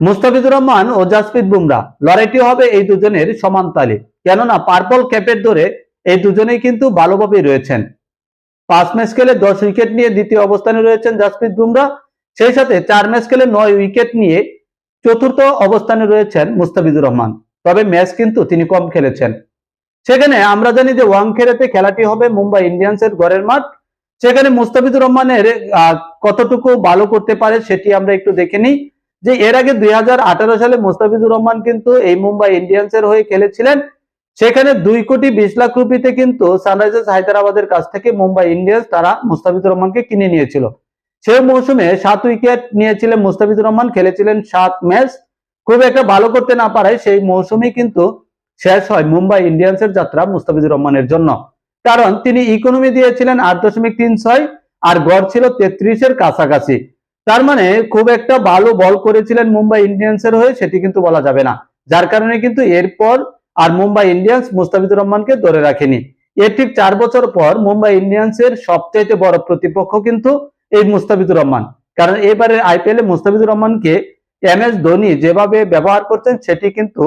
মুস্তাফিজুর রহমান ও জাসপ্রীত বুমরা। লড়াইটি হবে এই দুজনের সমান তালে। কেননা পার্পল ক্যাপের ধরে এই দুজনেই কিন্তু ভালোভাবেই রয়েছেন। পাঁচ ম্যাচ খেলে দশ উইকেট নিয়ে দ্বিতীয় অবস্থানে রয়েছেন জাসপ্রীত বুমরা। সেই সাথে চার ম্যাচ খেলে নয় উইকেট নিয়ে চতুর্থ অবস্থানে রয়েছেন মুস্তাফিজুর রহমান। তবে ম্যাচ কিন্তু তিনি কম খেলেছেন। সেখানে আমরা জানি যে ওয়াংখেড়েতে খেলাটি হবে মুম্বাই ইন্ডিয়ান্সের ঘরের মাঠ। সেখানে মুস্তাফিজুর রহমানের কতটুকু ভালো করতে পারে সেটি আমরা একটু দেখে নিই। যে এর আগে দুই হাজার আঠারো সালে মুস্তাফিজুর রহমান কিন্তু এই মুম্বাই ইন্ডিয়ান্সের হয়ে খেলেছিলেন। সেখানে দুই কোটি বিশ লাখ রুপিতে কিন্তু সানরাইজার্স হায়দ্রাবাদের কাছ থেকে মুম্বাই ইন্ডিয়ান্স তারা মুস্তাফিজুর রহমানকে কিনে নিয়েছিল। সেই মৌসুমে সাত উইকেট নিয়েছিলেন মুস্তাফিজুর রহমান, খেলেছিলেন সাত ম্যাচ। খুব একটা ভালো করতে না পারায় সেই মৌসুমে কিন্তু শেষ হয় মুম্বাই ইন্ডিয়ান্সের যাত্রা মুস্তাফিজুর রহমানের জন্য। কারণ তিনি ইকোনমি দিয়েছিলেন আট দশমিক তিন ছয় আর গড় ছিল তেত্রিশের কাছাকাছি। তার মানে খুব একটা ভালো বল করেছিলেন মুম্বাই ইন্ডিয়ান্সের হয়ে সেটি কিন্তু বলা যাবে না। যার কারণে কিন্তু এরপর আর মুম্বাই ইন্ডিয়ান্স মুস্তাফিজুর রহমানকে ধরে রাখেনি। এর ঠিক চার বছর পর মুম্বাই ইন্ডিয়ান্সের সবচাইতে বড় প্রতিপক্ষ কিন্তু এই মুস্তাফিজুর রহমান। কারণ এবারের আইপিএল এ মুস্তাফিজুর রহমানকে এম এস ধোনি যেভাবে ব্যবহার করছেন সেটি কিন্তু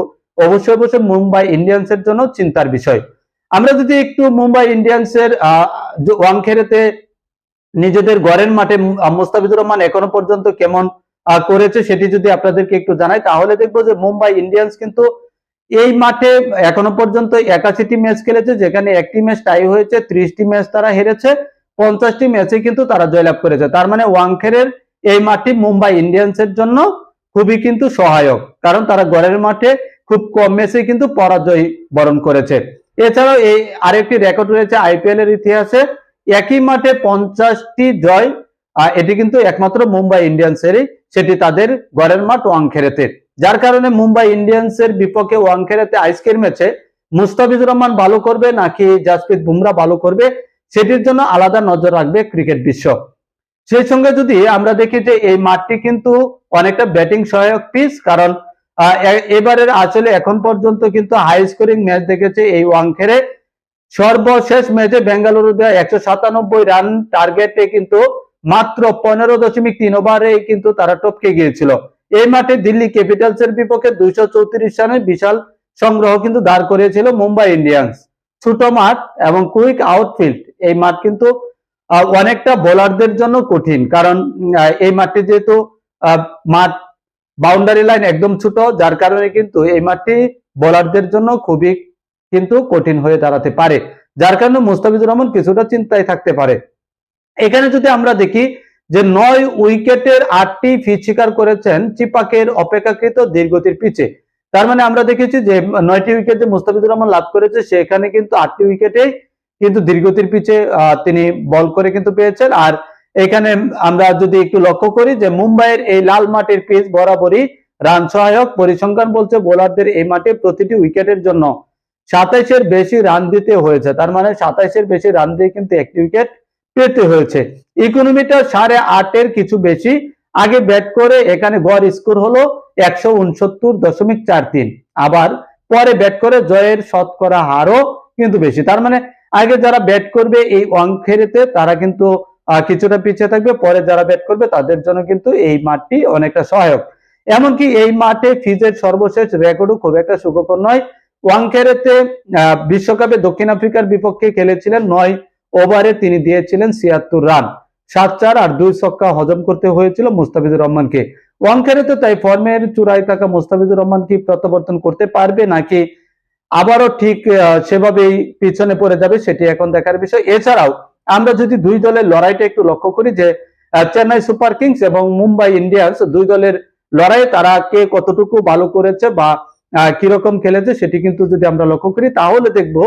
অবশ্যই অবশ্যই মুম্বাই ইন্ডিয়ান্সের জন্য চিন্তার বিষয়। আমরা যদি একটু মুম্বাই ইন্ডিয়ান্সের ওয়াংখেড়েতে নিজেদের ঘরের মাঠে মুস্তাফিজুর রহমান এখনও পর্যন্ত কেমন করেছে সেটি যদি আপনাদেরকে একটু জানাই, তাহলে দেখব যে মুম্বাই ইন্ডিয়ান্স কিন্তু এই মাঠে এখনও পর্যন্ত একাশিটি ম্যাচ খেলেছে, যেখানে একটি ম্যাচ টাই হয়েছে, ত্রিশটি ম্যাচ তারা হেরেছে, পঞ্চাশটি ম্যাচে কিন্তু তারা জয়লাভ করেছে। তার মানে ওয়াংখেড়ের এই মাঠটি মুম্বাই ইন্ডিয়ান্সের জন্য খুবই কিন্তু সহায়ক, কারণ তারা ঘরের মাঠে খুব কম ম্যাচে কিন্তু পরাজয় বরণ করেছে। এছাড়াও এই আরেকটি রেকর্ড রয়েছে আইপিএল এর ইতিহাসে। একই মাঠে পঞ্চাশটি জয় আহ, এটি কিন্তু একমাত্র মুম্বাই ইন্ডিয়ান্সেরই। সেটি তাদের ঘরের মাঠ ওয়াংখেড়েতে যার কারণে মুম্বাই ইন্ডিয়ান্সের বিপক্ষে ওয়াংখেড়েতে আজকের ম্যাচে মুস্তাফিজুর রহমান ভালো করবে নাকি জাসপ্রীত বুমরা ভালো করবে সেটির জন্য আলাদা নজর রাখবে ক্রিকেট বিশ্ব। সেই সঙ্গে যদি আমরা দেখি যে এই মাঠটি কিন্তু অনেকটা ব্যাটিং সহায়ক পিচ কারণ এবারের আসলে এখন পর্যন্ত কিন্তু হাই স্কোরিং ম্যাচ দেখেছে এই ওয়াংখেড়ে সর্বশেষ ম্যাচে বেঙ্গালুরু দেওয়া একশো সাতানব্বই রান টার্গেটে কিন্তু মাত্র পনেরো দশমিক তিন ওভারে কিন্তু তারা টপকে গিয়েছিল। এই মাঠে দিল্লি ক্যাপিটালস এর বিপক্ষে দুইশো চৌত্রিশ রানের বিশাল সংগ্রহ কিন্তু দাঁড় করিয়েছিল মুম্বাই ইন্ডিয়ান্স। ছোট মাঠ এবং কুইক আউটফিল্ড এই মাঠ কিন্তু অনেকটা বোলারদের জন্য কঠিন কারণ এই মাঠটি যেহেতু মাঠ বাউন্ডারি লাইন একদম ছোট, যার কারণে কিন্তু এই মাঠটি বোলারদের জন্য খুবই কিন্তু কঠিন হয়ে দাঁড়াতে পারে। যার কারণে মুস্তাফিজুর রহমান কিছুটা চিন্তায় থাকতে পারে। এখানে যদি আমরা দেখি যে নয় উইকেটের আটটি ফিচ শিকার করেছেন চিপাকের অপেক্ষাকৃত দীর্ঘতির পিচে। তার মানে আমরা দেখেছি যে নয়টি উইকেট যে মুস্তাফিজুর রহমান লাভ করেছে, সেখানে কিন্তু আটটি উইকেটে কিন্তু দীর্ঘতির পিচে তিনি বল করে কিন্তু পেয়েছেন। আর এখানে আমরা যদি একটু লক্ষ্য করি যে মুম্বাইয়ের এই লাল মাটির পিচ বরাবরই রান সহায়ক পরিসংখ্যান বলছে বোলারদের এই মাঠে প্রতিটি উইকেটের জন্য। সাতাইশের বেশি রান দিতে হয়েছে। তার মানে সাতাইশের বেশি রান দিয়ে কিন্তু একটি উইকেট পেতে হয়েছে। ইকোনমিটা সাড়ে আটের কিছু বেশি আগে ব্যাট করে এখানে গড় স্কোর হলো একশো উনসত্তর দশমিক চার তিন। আবার পরে ব্যাট করে জয়ের শতকরা হারও কিন্তু বেশি। তার মানে আগে যারা ব্যাট করবে এই অঙ্কেরেতে তারা কিন্তু কিছুটা পিছিয়ে থাকবে। পরে যারা ব্যাট করবে তাদের জন্য কিন্তু এই মাঠটি অনেকটা সহায়ক। এমনকি এই মাঠে ফিজের সর্বশেষ রেকর্ডও খুব একটা সুখকর নয়। ওয়াংখেড়েতে বিশ্বকাপে দক্ষিণ আফ্রিকার বিপক্ষে খেলেছিলেন নয় ওভারে তিনি দিয়েছিলেন ছিয়াত্তর রান। সাত চার আর দুই ছক্কা হজম করতে হয়েছিল মুস্তাফিজুর রহমানকে। ওয়াংখেড়েতে তাই ফর্মের চূড়ায় থাকা মুস্তাফিজুর রহমান কি প্রত্যাবর্তন করতে পারবে নাকি আবারও ঠিক সেভাবেই পিছনে পড়ে যাবে সেটি এখন দেখার বিষয়। এছাড়াও আমরা যদি দুই দলের লড়াইটা একটু লক্ষ্য করি যে চেন্নাই সুপার কিংস এবং মুম্বাই ইন্ডিয়ান্স দুই দলের লড়াই তারা কে কতটুকু ভালো করেছে বা কীরকম খেলেছে সেটি কিন্তু যদি আমরা লক্ষ্য করি, তাহলে দেখব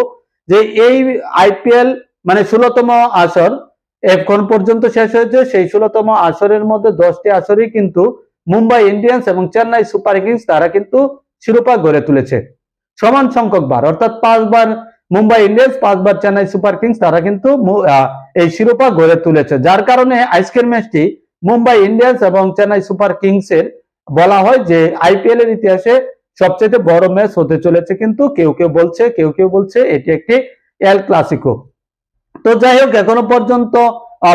যে এই আইপিএল মানে ষোলতম আসর এখন পর্যন্ত শেষ হয়েছে। সেই ষোলতম আসরের মধ্যে দশটি আসরই কিন্তু মুম্বাই ইন্ডিয়ান্স এবং চেন্নাই সুপার কিংস তারা কিন্তু শিরোপা গড়ে তুলেছে। সমান সংখ্যক বার, অর্থাৎ পাঁচবার মুম্বাই ইন্ডিয়ান্স, পাঁচবার চেন্নাই সুপার কিংস তারা কিন্তু এই শিরোপা গড়ে তুলেছে। যার কারণে আজকের ম্যাচটি মুম্বাই ইন্ডিয়ান্স এবং চেন্নাই সুপার কিংস এর বলা হয় যে আইপিএল এর ইতিহাসে সবচেয়ে বড় ম্যাচ হতে চলেছে কিন্তু কেউ কেউ বলছে, কেউ কেউ বলছে এটি একটি এল ক্লাসিকো তো যাই হোক, এখনও পর্যন্ত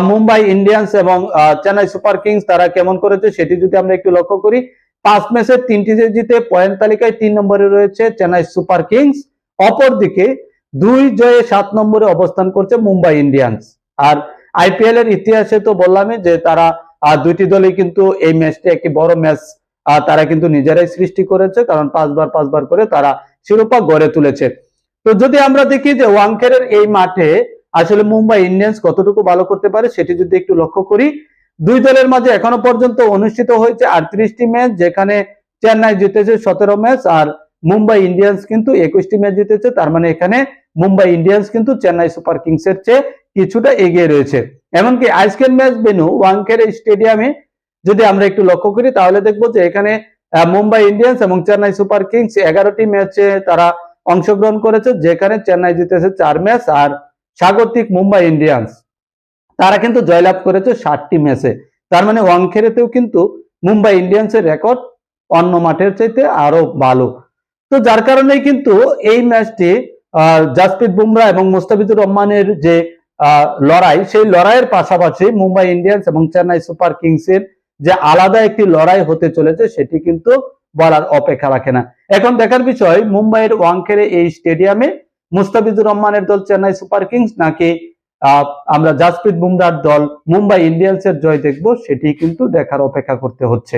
মুম্বাই ইন্ডিয়ান্স এবং চেন্নাই সুপার কিংস তারা কেমন করেছে সেটি যদি আমরা একটু লক্ষ্য করি, পাঁচ ম্যাচের তিনটি জিতে পয়েন্ট তালিকায় তিন নম্বরে রয়েছে চেন্নাই সুপার কিংস। অপরদিকে দুই জয়ে সাত নম্বরে অবস্থান করছে মুম্বাই ইন্ডিয়ান্স। আর আইপিএল এর ইতিহাসে তো বললামই যে তারা দুইটি দলই কিন্তু এই ম্যাচটি একটি বড় ম্যাচ তারা কিন্তু নিজেরাই সৃষ্টি করেছে, কারণ পাঁচবার পাঁচবার করে তারা শিরোপা গড়ে তুলেছে। তো যদি আমরা দেখি যে ওয়াংখেড়ের এই মাঠে আসলে মুম্বাই ইন্ডিয়ান্স কতটুকু ভালো করতে পারে, সেটি যদি একটু লক্ষ্য করি, দুই দলের মাঝে এখনও পর্যন্ত অনুষ্ঠিত হয়েছে আটত্রিশটি ম্যাচ, যেখানে চেন্নাই জিতেছে সতেরো ম্যাচ আর মুম্বাই ইন্ডিয়ান্স কিন্তু একুশটি ম্যাচ জিতেছে। তার মানে এখানে মুম্বাই ইন্ডিয়ান্স কিন্তু চেন্নাই সুপার কিংস এর চেয়ে কিছুটা এগিয়ে রয়েছে। এমনকি আজকের ম্যাচ বেনু ওয়াংখেড়ে স্টেডিয়ামে যদি আমরা একটু লক্ষ্য করি, তাহলে দেখব যে এখানে মুম্বাই ইন্ডিয়ান্স এবং চেন্নাই সুপার কিংস এগারোটি ম্যাচে তারা অংশগ্রহণ করেছে, যেখানে চেন্নাই জিতেছে চার ম্যাচ আর স্বাগতিক মুম্বাই ইন্ডিয়ান্স। তারা কিন্তু জয়লাভ করেছে ষাটটি ম্যাচে। তার মানে ওয়াংখেড়েতেও কিন্তু মুম্বাই ইন্ডিয়ান্সের রেকর্ড অন্য মাঠের চাইতে আরও ভালো। তো যার কারণেই কিন্তু এই ম্যাচটি জাসপ্রীত বুমরা এবং মুস্তাফিজুর রহমানের যে লড়াই, সেই লড়াইয়ের পাশাপাশি মুম্বাই ইন্ডিয়ান্স এবং চেন্নাই সুপার কিংসের যে আলাদা একটি লড়াই হতে চলেছে, সেটি কিন্তু বলার অপেক্ষা রাখে না। এখন দেখার বিষয়, মুম্বাইয়ের ওয়াংখেড়ে এই স্টেডিয়ামে মুস্তাফিজুর রহমানের দল চেন্নাই সুপার কিংস নাকি আমরা জাসপ্রীত বুমরার দল মুম্বাই ইন্ডিয়ান্সের জয় দেখব, সেটি কিন্তু দেখার অপেক্ষা করতে হচ্ছে।